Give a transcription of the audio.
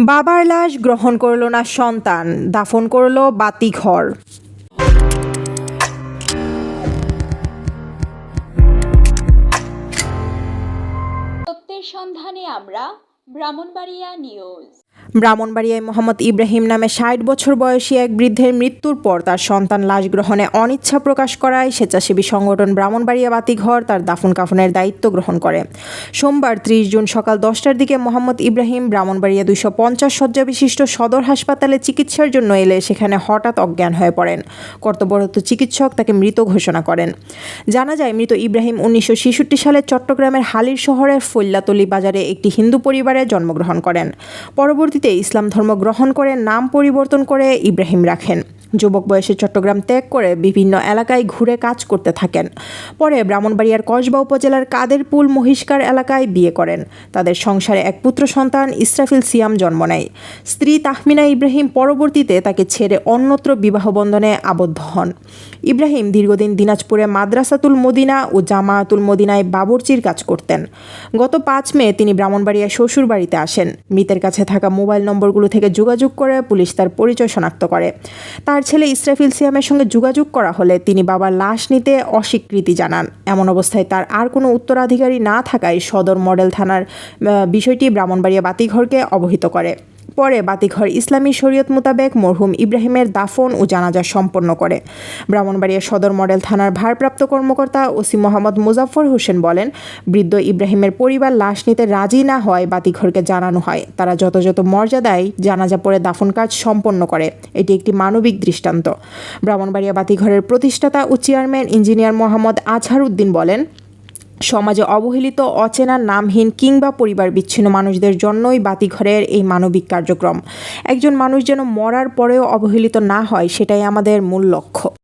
বাবার লাশ গ্রহণ করল না সন্তান দাফন করল বাতিঘর সত্যের সন্ধানে আমরা ব্রাহ্মণবাড়িয়া নিউজ ব্রাহ্মণবাড়িয়ায় মোহাম্মদ ইব্রাহিম নামে ষাট বছর বয়সী এক বৃদ্ধের মৃত্যুর পর তার সন্তান লাশ গ্রহণে অনিচ্ছা প্রকাশ করায় স্বেচ্ছাসেবী সংগঠন ব্রাহ্মণবাড়িয়া বাতিঘর তার দাফন কাফনের দায়িত্ব গ্রহণ করে। সোমবার ত্রিশ জুন সকাল দশটার দিকে মোহাম্মদ ইব্রাহিম ব্রাহ্মণবাড়িয়া দুইশো পঞ্চাশ শয্যা বিশিষ্ট সদর হাসপাতালে চিকিৎসার জন্য এলে সেখানে হঠাৎ অজ্ঞান হয়ে পড়েন। কর্তব্যরত চিকিৎসক তাকে মৃত ঘোষণা করেন। জানা যায়, মৃত ইব্রাহিম উনিশশো ছেষট্টি সালে চট্টগ্রামের হালির শহরের ফল্লাতলি বাজারে একটি হিন্দু পরিবারে জন্মগ্রহণ করেন। পরবর্তীতে ইসলাম ধর্ম গ্রহণ করে নাম পরিবর্তন করে ইব্রাহিম রাখেন। যুবক বয়সে চট্টগ্রাম ত্যাগ করে বিভিন্ন এলাকায় ঘুরে কাজ করতে থাকেন। পরে ব্রাহ্মণবাড়িয়ার কসবা উপজেলার কাদেরপুল মহিষ্কার এলাকায় বিয়ে করেন। তাদের সংসারে এক পুত্র সন্তান ইসরাফিল সিয়াম জন্ম নেয়। স্ত্রী তাহমিনা ইব্রাহিম পরবর্তীতে তাকে ছেড়ে অন্যত্র বিবাহ বন্ধনে আবদ্ধ হন। ইব্রাহিম দীর্ঘদিন দিনাজপুরে মাদ্রাসাতুল মদিনা ও জামায়াতুল মদিনায় বাবরচির কাজ করতেন। গত পাঁচ মে তিনি ব্রাহ্মণবাড়িয়া শ্বশুর বাড়িতে আসেন। মৃতের কাছে থাকা মোবাইল নম্বরগুলো থেকে যোগাযোগ করে পুলিশ তার পরিচয় শনাক্ত করে। তার ছেলে ইসরাফিল সিয়ামের সঙ্গে যোগাযোগ করা হলে তিনি বাবার লাশ নিতে অস্বীকৃতি জানান। এমন অবস্থায় তার আর কোনো উত্তরাধিকারী না থাকায় সদর মডেল থানার বিষয়টি ব্রাহ্মণবাড়িয়া বাতিঘরকে অবহিত করে। পরে বাতিঘর ইসলামী শরীয়ত মোতাবেক মরহুম ইব্রাহিমের দাফন ও জানাজা সম্পন্ন করে। ব্রাহ্মণবাড়িয়া সদর মডেল থানার ভারপ্রাপ্ত কর্মকর্তা ওসি মোহাম্মদ মুজাফর হোসেন বলেন, বৃদ্ধ ইব্রাহিমের পরিবার লাশ নিতে রাজি না হয় বাতিঘরকে জানানো হয়। তারা যথাযথ মর্যাদায় জানাজা পরে দাফন কাজ সম্পন্ন করে। এটি একটি মানবিক দৃষ্টান্ত। ব্রাহ্মণবাড়িয়া বাতিঘরের প্রতিষ্ঠাতা ও চেয়ারম্যান ইঞ্জিনিয়ার মোহাম্মদ আজহার উদ্দিন বলেন সমাজে অবহেলিত, অচেনা, নামহীন কিংবা পরিবার বিচ্ছিন্ন মানুষদের জন্যই বাতিঘরের এই মানবিক কার্যক্রম। একজন মানুষ যেন মরার পরেও অবহেলিত না হয়, সেটাই আমাদের মূল লক্ষ্য।